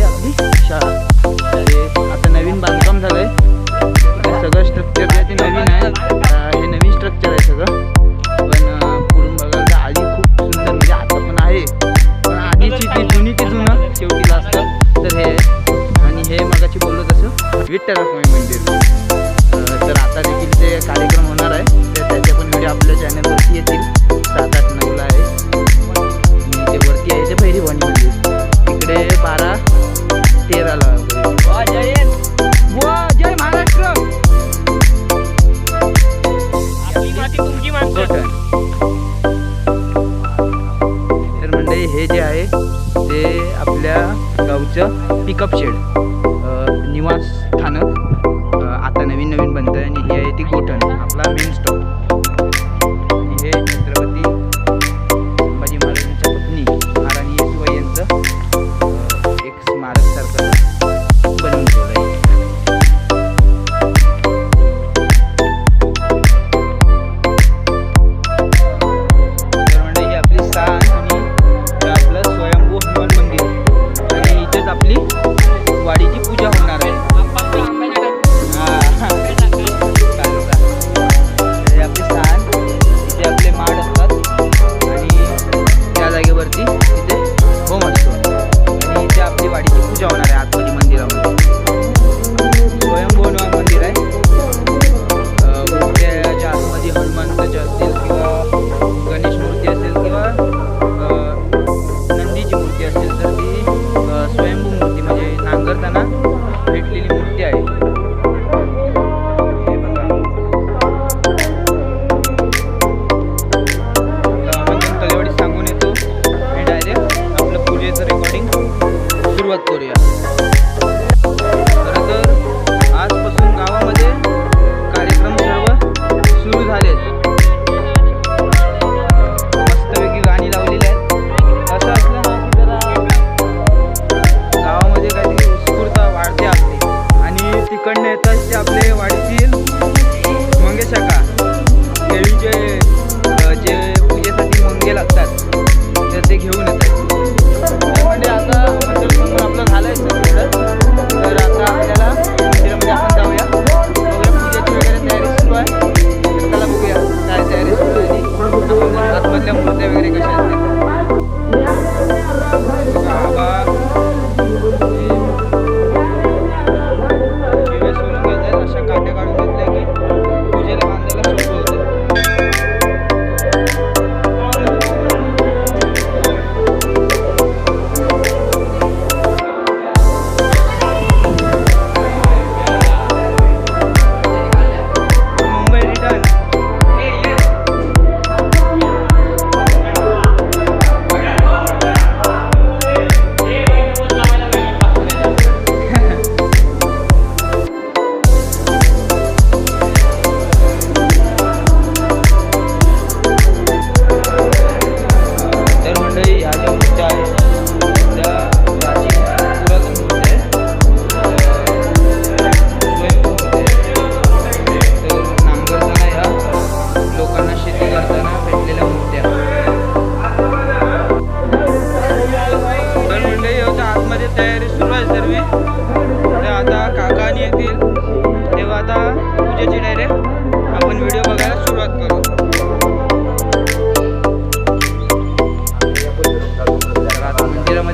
आहे अगदी शाळा तर आता नवीन बांधकाम झालं आहे सगळं स्ट्रक्चर आहे ते नवीन आहे. हे नवीन स्ट्रक्चर आहे सगळं. पण पुढून बघायला आधी खूप सुंदर म्हणजे आता पण आहे. पण आधीची ती जुनी ती जुनं शेवटीला असतं तर हे आणि हे मगाची बोललो तसं विठ्ठल मंदिर तर आता देखील ते कार्यक्रम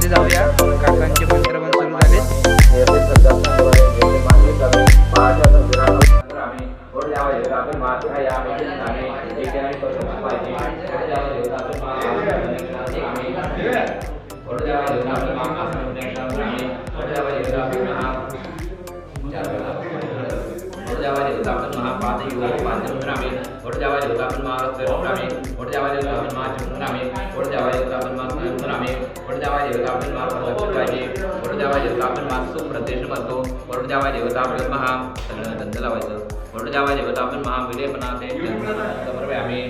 मध्ये जाऊया. नामे थोडं जेव्हा देतो आपण मा नामे थोडं जेव्हा देतो आपण मा चिमून नामे थोडं जेव्हा देतो आपण मा चिमून नामे थोडं जेव्हा देतो आपण मा प्रकाशाचे थोडं जेव्हा देतो आपण मा सुप्रदेश म्हणतो थोडं जेव्हा देतो आपण महा सगळं गंध लावायचं थोडं जेव्हा देतो आपण महा विलेपणा ते समर्पे आम्ही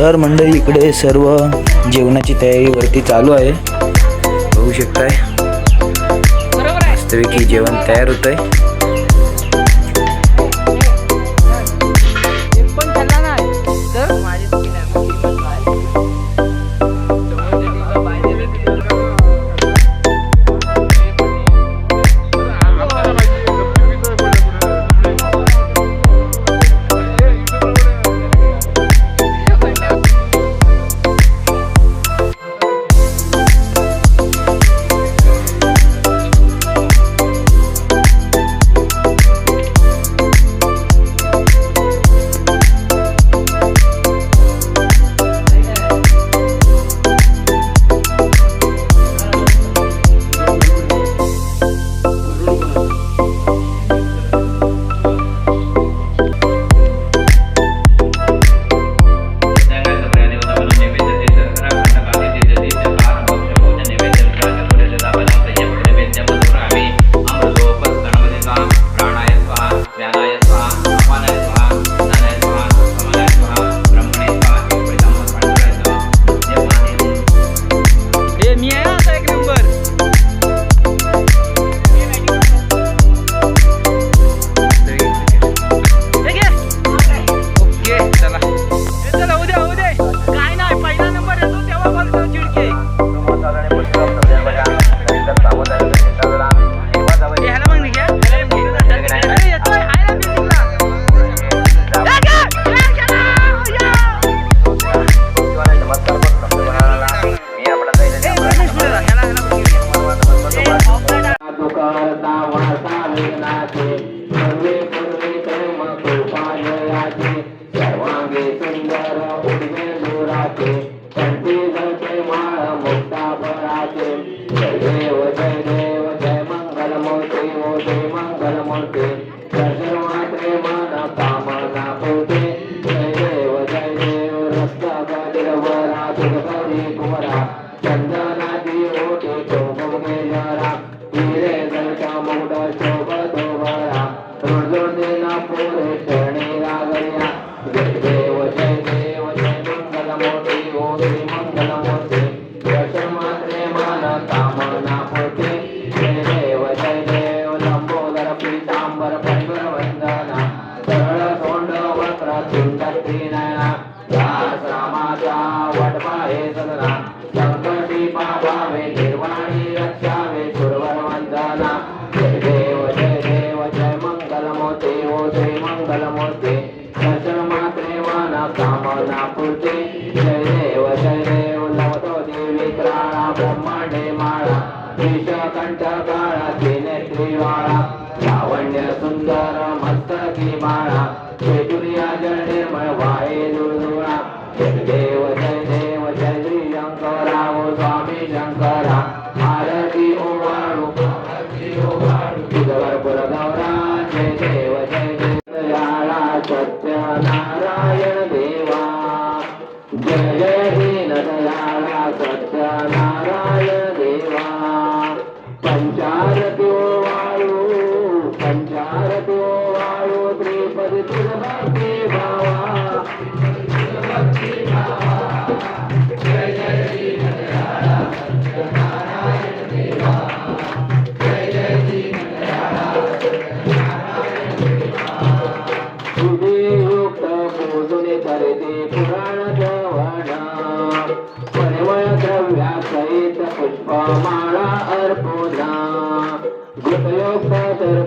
तर मंडळी इकडे सर्व जेवणाची तयारी वरती चालू आहे. बघू शकताय. मस्तपैकी जेवण तयार होत आहे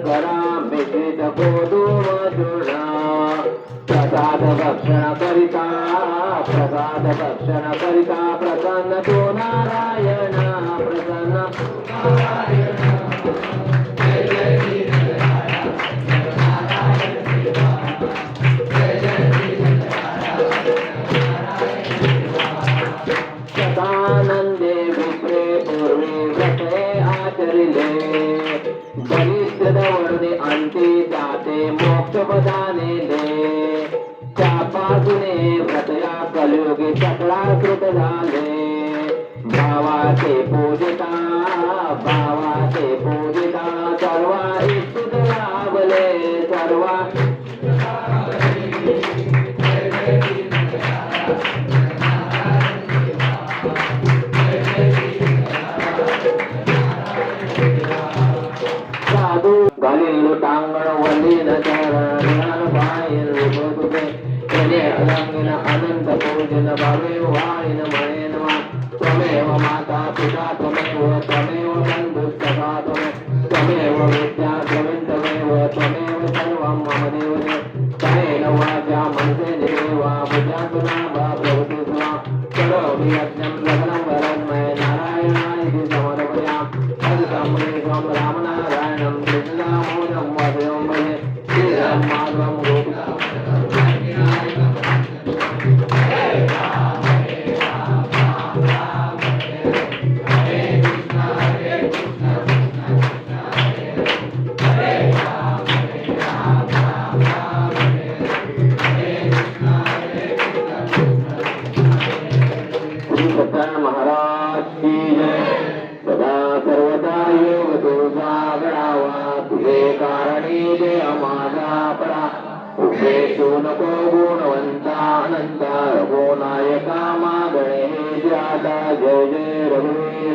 करा मिश्रित बोधो मधुरा प्रसाद भक्षण करिता प्रसाद भक्षण करिता प्रसन्न तो नारायण प्रसन्न Ramadan. தாங்கள் வலித வாயில் உபகுபே அலங்கின அனந்த பூஜன பவே வாயின மயனமா त्वमेव माता पिता त्वमेव त्वमेव बन्धुस्तथा त्वमेव त्वमेव विद्या त्वमेव त्वमेव सर्वं मम देवदेव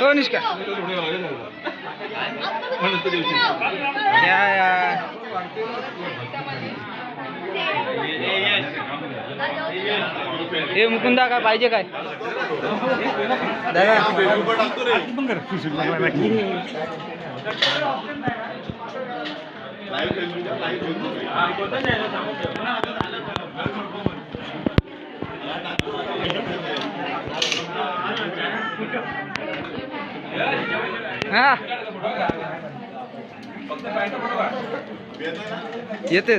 हो निष्का या या हे मुकुंदा काय पाहिजे काय? दादा हा. येते.